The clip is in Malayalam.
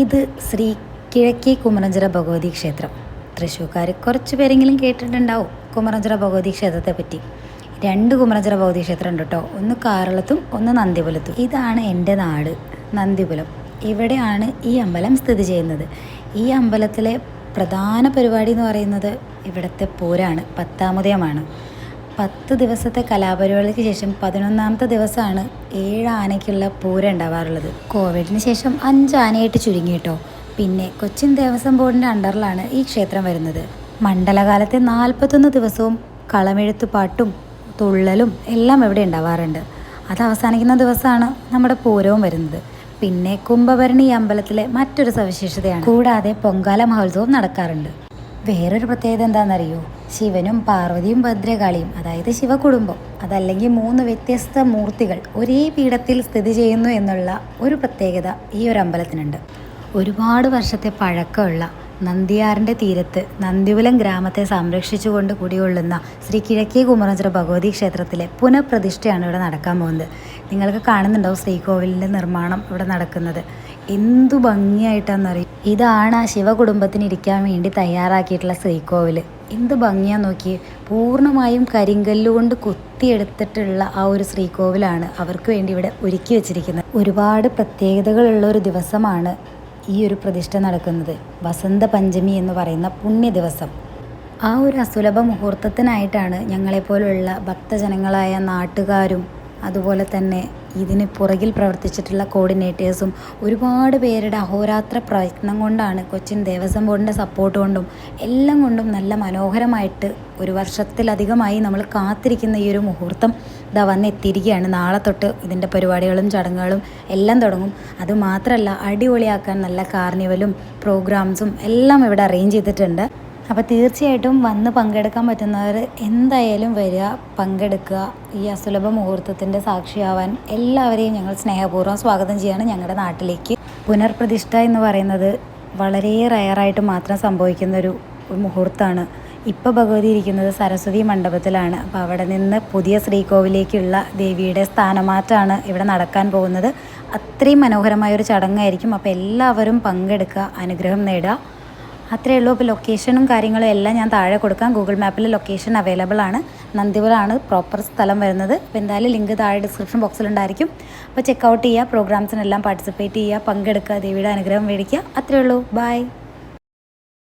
ഇത് ശ്രീ കിഴക്കേ കുമരഞ്ചിറ ഭഗവതി ക്ഷേത്രം. തൃശ്ശൂർക്കാർ കുറച്ച് പേരെങ്കിലും കേട്ടിട്ടുണ്ടാവും കുമരഞ്ചിറ ഭഗവതി ക്ഷേത്രത്തെ പറ്റി. രണ്ട് കുമരഞ്ചിറ ഭഗവതി ക്ഷേത്രം ഉണ്ട് കേട്ടോ ഒന്ന് കാറളത്തും ഒന്ന് നന്ദിപുലത്തും. ഇതാണ് എന്റെ നാട് നന്ദിപുലം. ഇവിടെയാണ് ഈ അമ്പലം സ്ഥിതി ചെയ്യുന്നത്. ഈ അമ്പലത്തിലെ പ്രധാന പരിപാടി എന്ന് പറയുന്നത് ഇവിടുത്തെ പൂരാണ് പത്താമുദയമാണ്. പത്ത് ദിവസത്തെ കലാപരിപാടിക്ക് ശേഷം പതിനൊന്നാമത്തെ ദിവസമാണ് ഏഴ് ആനയ്ക്കുള്ള പൂരം ഉണ്ടാവാറുള്ളത്. കോവിഡിന് ശേഷം അഞ്ച് ആനയായിട്ട് ചുരുങ്ങി കേട്ടോ. പിന്നെ കൊച്ചിൻ ദേവസ്വം ബോർഡിന്റെ അണ്ടറിലാണ് ഈ ക്ഷേത്രം വരുന്നത്. മണ്ഡലകാലത്തെ നാൽപ്പത്തൊന്ന് ദിവസവും കളമെഴുത്ത് പാട്ടും തുള്ളലും എല്ലാം ഇവിടെ ഉണ്ടാവാറുണ്ട്. അത് അവസാനിക്കുന്ന ദിവസമാണ് നമ്മുടെ പൂരവും വരുന്നത്. പിന്നെ കുംഭഭരണി അമ്പലത്തിലെ മറ്റൊരു സവിശേഷതയാണ്. കൂടാതെ പൊങ്കാല മഹോത്സവം നടക്കാറുണ്ട്. വേറൊരു പ്രത്യേകത എന്താണെന്നറിയോ? ശിവനും പാർവതിയും ഭദ്രകാളിയും അതായത് ശിവകുടുംബം അതല്ലെങ്കിൽ മൂന്ന് വ്യത്യസ്ത മൂർത്തികൾ ഒരേ പീഠത്തിൽ സ്ഥിതി ചെയ്യുന്നു എന്നുള്ള ഒരു പ്രത്യേകത ഈ ഒരു അമ്പലത്തിനുണ്ട്. ഒരുപാട് വർഷത്തെ പഴക്കമുള്ള നന്ദിയാറിന്റെ തീരത്ത് നന്ദിപുലം ഗ്രാമത്തെ സംരക്ഷിച്ചുകൊണ്ട് കുടികൊള്ളുന്ന ശ്രീ കിഴക്കേ കുമരഞ്ചിറ ഭഗവതി ക്ഷേത്രത്തിലെ പുനഃപ്രതിഷ്ഠയാണ് ഇവിടെ നടക്കാൻ പോകുന്നത്. നിങ്ങൾക്ക് കാണുന്നുണ്ടാവും ശ്രീകോവിലിന്റെ നിർമ്മാണം ഇവിടെ നടക്കുന്നത്. എന്തു ഭംഗിയായിട്ടാണെന്നറിയും ഇതാണ് ആ ശിവകുടുംബത്തിന് ഇരിക്കാൻ വേണ്ടി തയ്യാറാക്കിയിട്ടുള്ള ശ്രീകോവിൽ എന്ത് ഭംഗിയാ നോക്കി പൂർണമായും കരിങ്കല്ലുകൊണ്ട് കുത്തിയെടുത്തിട്ടുള്ള ആ ഒരു ശ്രീകോവിലാണ് അവർക്ക് വേണ്ടി ഇവിടെ ഒരുക്കി വെച്ചിരിക്കുന്നത്. ഒരുപാട് പ്രത്യേകതകളുള്ള ഒരു ദിവസമാണ് ഈ ഒരു പ്രതിഷ്ഠ നടക്കുന്നത് വസന്ത പഞ്ചമി എന്ന് പറയുന്ന പുണ്യ ദിവസം ആ ഒരു അസുലഭ മുഹൂർത്തത്തിനായിട്ടാണ് ഞങ്ങളെപ്പോലുള്ള ഭക്തജനങ്ങളായ നാട്ടുകാരും അതുപോലെ തന്നെ ഇതിന് പുറകിൽ പ്രവർത്തിച്ചിട്ടുള്ള കോർഡിനേറ്റേഴ്സും ഒരുപാട് പേരുടെ അഹോരാത്ര പ്രയത്നം കൊണ്ടാണ് കൊച്ചിൻ ദേവസ്വം ബോർഡിന്റെ സപ്പോർട്ട് കൊണ്ടും എല്ലാം കൊണ്ടും നല്ല മനോഹരമായിട്ട് ഒരു വർഷത്തിലധികമായി നമ്മൾ കാത്തിരിക്കുന്ന ഈ ഒരു മുഹൂർത്തം ഇതാ വന്നെത്തിയിരിക്കുകയാണ്. നാളെ തൊട്ട് ഇതിന്റെ പരിപാടികളും ചടങ്ങുകളും എല്ലാം തുടങ്ങും. അതുമാത്രമല്ല അടിപൊളിയാക്കാൻ നല്ല കാർണിവലും പ്രോഗ്രാംസും എല്ലാം ഇവിടെ അറേഞ്ച് ചെയ്തിട്ടുണ്ട്. അപ്പോൾ തീർച്ചയായിട്ടും വന്ന് പങ്കെടുക്കാൻ പറ്റുന്നവർ എന്തായാലും വരിക പങ്കെടുക്കുക. ഈ അസുലഭ മുഹൂർത്തത്തിന്റെ സാക്ഷിയാവാൻ എല്ലാവരെയും ഞങ്ങൾ സ്നേഹപൂർവം സ്വാഗതം ചെയ്യാണ് ഞങ്ങളുടെ നാട്ടിലേക്ക്. പുനർപ്രതിഷ്ഠ എന്ന് പറയുന്നത് വളരെ റയറായിട്ട് മാത്രം സംഭവിക്കുന്ന ഒരു മുഹൂർത്തമാണ്. ഇപ്പോൾ ഭഗവതി ഇരിക്കുന്നത് സരസ്വതി മണ്ഡപത്തിലാണ്. അപ്പോൾ അവിടെ നിന്ന് പുതിയ ശ്രീകോവിലേക്കുള്ള ദേവിയുടെ സ്ഥാനമാറ്റമാണ് ഇവിടെ നടക്കാൻ പോകുന്നത്. അത്രയും മനോഹരമായ ഒരു ചടങ്ങായിരിക്കും. അപ്പോൾ എല്ലാവരും പങ്കെടുക്കുക അനുഗ്രഹം നേടുക. അത്രയേ ഉള്ളൂ. അപ്പോൾ ലൊക്കേഷനും കാര്യങ്ങളും എല്ലാം ഞാൻ താഴെ കൊടുക്കാം. ഗൂഗിൾ മാപ്പിൽ ലൊക്കേഷൻ അവൈലബിൾ ആണ്. നന്ദിപുരമാണ് പ്രോപ്പർ സ്ഥലം വരുന്നത്. അപ്പോൾ എന്തായാലും ലിങ്ക് താഴെ ഡിസ്ക്രിപ്ഷൻ ബോക്സിലുണ്ടായിരിക്കും അപ്പോൾ ചെക്കൗട്ട് ചെയ്യുക. പ്രോഗ്രാംസിനെല്ലാം പാർട്ടിസിപ്പേറ്റ് ചെയ്യുക. പങ്കെടുക്കുക. ദേവിയുടെ അനുഗ്രഹം മേടിക്കുക. അത്രയേ ഉള്ളൂ. ബൈ